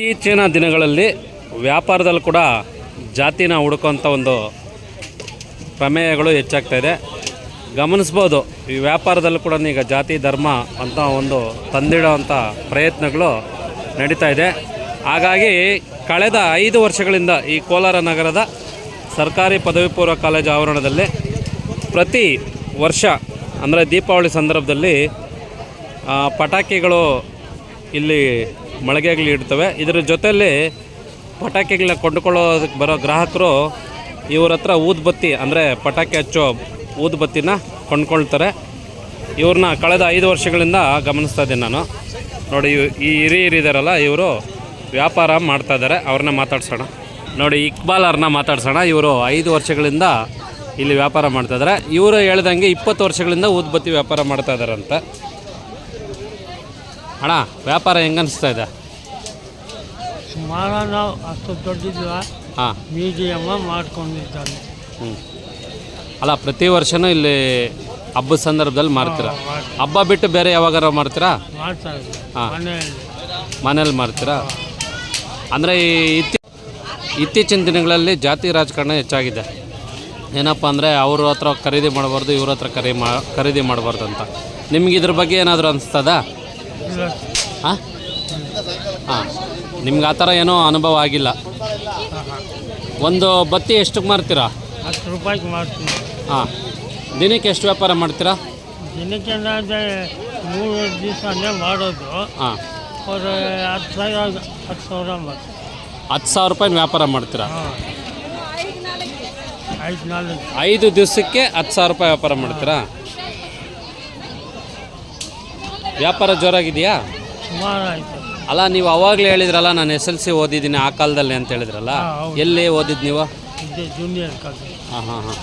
ಇತ್ತೀಚಿನ ದಿನಗಳಲ್ಲಿ ವ್ಯಾಪಾರದಲ್ಲಿ ಕೂಡ ಜಾತಿನ ಹುಡುಕೋಂಥ ಒಂದು ಪ್ರಮೇಯಗಳು ಹೆಚ್ಚಾಗ್ತಾ ಇದೆ. ಗಮನಿಸ್ಬೋದು, ಈ ವ್ಯಾಪಾರದಲ್ಲೂ ಕೂಡ ಈಗ ಜಾತಿ, ಧರ್ಮ ಅಂತ ಒಂದು ತಂದಿಡೋವಂಥ ಪ್ರಯತ್ನಗಳು ನಡೀತಾ ಇದೆ. ಹಾಗಾಗಿ ಕಳೆದ ಐದು ವರ್ಷಗಳಿಂದ ಈ ಕೋಲಾರ ನಗರದ ಸರ್ಕಾರಿ ಪದವಿ ಪೂರ್ವ ಕಾಲೇಜು ಆವರಣದಲ್ಲಿ ಪ್ರತಿ ವರ್ಷ, ಅಂದರೆ ದೀಪಾವಳಿ ಸಂದರ್ಭದಲ್ಲಿ ಪಟಾಕಿಗಳು ಇಲ್ಲಿ ಮಳಿಗೆಗಳು ಇಡ್ತವೆ. ಇದರ ಜೊತೆಯಲ್ಲಿ ಪಟಾಕಿಗಳನ್ನ ಕೊಂಡುಕೊಳ್ಳೋದಕ್ಕೆ ಬರೋ ಗ್ರಾಹಕರು ಇವ್ರ ಹತ್ರ ಊದ್ಬತ್ತಿ, ಅಂದರೆ ಪಟಾಕಿ ಹಚ್ಚೋ ಊದ್ಬತ್ತಿನ ಕೊಂಡ್ಕೊಳ್ತಾರೆ. ಇವ್ರನ್ನ ಕಳೆದ ಐದು ವರ್ಷಗಳಿಂದ ಗಮನಿಸ್ತಾ ಇದ್ದೀನಿ ನಾನು. ನೋಡಿ ಈ ಹಿರಿ ಹಿರಿದಾರಲ್ಲ ಇವರು ವ್ಯಾಪಾರ ಮಾಡ್ತಾ ಇದ್ದಾರೆ ಅವ್ರನ್ನ ಮಾತಾಡ್ಸೋಣ. ನೋಡಿ, ಇಕ್ಬಾಲ್ ಅವ್ರನ್ನ ಮಾತಾಡ್ಸೋಣ. ಇವರು ಐದು ವರ್ಷಗಳಿಂದ ಇಲ್ಲಿ ವ್ಯಾಪಾರ ಮಾಡ್ತಾಯಿದ್ದಾರೆ ಇವರು ಹೇಳ್ದಂಗೆ ಇಪ್ಪತ್ತು ವರ್ಷಗಳಿಂದ ಊದ್ಬತ್ತಿ ವ್ಯಾಪಾರ ಮಾಡ್ತಾ ಇದ್ದಾರಂತೆ ಅಣ್ಣ ವ್ಯಾಪಾರ ಹೆಂಗೆ ಅನಿಸ್ತಾ ಇದೆ? ಸುಮಾರು ನಾವು ಅಷ್ಟು ದೊಡ್ಡದಿಲ್ಲ. ಹಾಂ. ಮೀಡಿಯಮ್ಮ ಮಾಡ್ಕೊಂಡಿದ್ದಾರೆ. ಹ್ಞೂ ಅಲ್ಲ ಪ್ರತಿ ವರ್ಷನೂ ಇಲ್ಲಿ ಹಬ್ಬದ ಸಂದರ್ಭದಲ್ಲಿ ಮಾರ್ತೀರಾ? ಹಬ್ಬ ಬಿಟ್ಟು ಬೇರೆ ಯಾವಾಗಾರ ಮಾಡ್ತೀರಾ. ಹಾ. ಮನೆಯಲ್ಲಿ. ಮನೇಲಿ ಮಾರ್ತೀರಾ? ಅಂದರೆ ಈ ಇತ್ತೀ ಇತ್ತೀಚಿನ ದಿನಗಳಲ್ಲಿ ಜಾತಿ ರಾಜಕಾರಣ ಹೆಚ್ಚಾಗಿದೆ. ಏನಪ್ಪ ಅಂದರೆ ಅವ್ರ ಹತ್ರ ಖರೀದಿ ಮಾಡಬಾರ್ದು ಇವ್ರ ಹತ್ರ ಖರೀದಿ ಮಾ ಖರೀದಿ ಮಾಡಬಾರ್ದು ಅಂತ. ನಿಮ್ಗೆ ಇದ್ರ ಬಗ್ಗೆ ಏನಾದರೂ ಅನಿಸ್ತದಾ? ಹಾಂ. ಹಾಂ. ನಿಮ್ಗೆ ಆ ಥರ ಏನೋ ಅನುಭವ ಆಗಿಲ್ಲ. ಒಂದು ಬತ್ತಿ ಎಷ್ಟಕ್ಕೆ ಮಾರ್ತೀರಾ? ಹತ್ತು ರೂಪಾಯಿಗೆ ಮಾಡ್ತೀನಿ ಹಾಂ. ದಿನಕ್ಕೆ ಎಷ್ಟು ವ್ಯಾಪಾರ ಮಾಡ್ತೀರಾ? ದಿನಕ್ಕೆ ಅಂದರೆ ಮೂರು ದಿವಸ ಮಾಡೋದು. ಹಾಂ. ಅವ್ರು ಹತ್ತು ಸಾವಿರ ಹತ್ತು ಸಾವಿರ ಹತ್ತು ಸಾವಿರ ರೂಪಾಯಿ ವ್ಯಾಪಾರ ಮಾಡ್ತೀರಾ? ಹಾಂ. ಐದು ನಾಲ್ಕು. ಐದು ದಿವಸಕ್ಕೆ ಹತ್ತು ಸಾವಿರ ರೂಪಾಯಿ ವ್ಯಾಪಾರ ಮಾಡ್ತೀರಾ? ವ್ಯಾಪಾರ ಜೋರಾಗಿದೆಯಾ? ಸುಮಾರು ಆಯಿತು. ಅಲ್ಲ ನೀವು ಅವಾಗಲೇ ಹೇಳಿದ್ರಲ್ಲ ನಾನು ಎಸ್ ಎಲ್ ಸಿ ಓದಿದ್ದೀನಿ ಆ ಕಾಲದಲ್ಲಿ ಅಂತ ಹೇಳಿದ್ರಲ್ಲ. ಎಲ್ಲಿ ಓದಿದ್ದು ನೀವು? ಜೂನಿಯರ್ ಕಾಲೇಜ್ ಹಾಂ ಹಾಂ ಹಾಂ.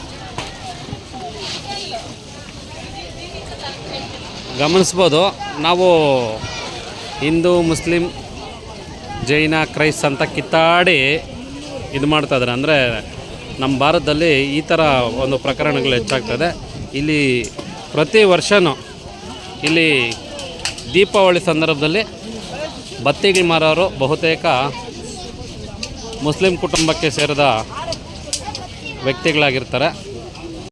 ಗಮನಿಸ್ಬೋದು ನಾವು ಹಿಂದೂ ಮುಸ್ಲಿಂ ಜೈನ ಕ್ರೈಸ್ತ ಅಂತ ಕಿತ್ತಾಡಿ ಇದು ಮಾಡ್ತಾ ಇದ್ದಾರೆ. ಅಂದರೆ ನಮ್ಮ ಭಾರತದಲ್ಲಿ ಈ ಥರ ಒಂದು ಪ್ರಕರಣಗಳು ಹೆಚ್ಚಾಗ್ತದೆ ಇಲ್ಲಿ ಪ್ರತಿ ವರ್ಷವೂ ಇಲ್ಲಿ ದೀಪಾವಳಿ ಸಂದರ್ಭದಲ್ಲಿ ಬತ್ತಿಗೆ ಮಾರೋರು ಬಹುತೇಕ ಮುಸ್ಲಿಂ ಕುಟುಂಬಕ್ಕೆ ಸೇರಿದ ವ್ಯಕ್ತಿಗಳಾಗಿರ್ತಾರೆ.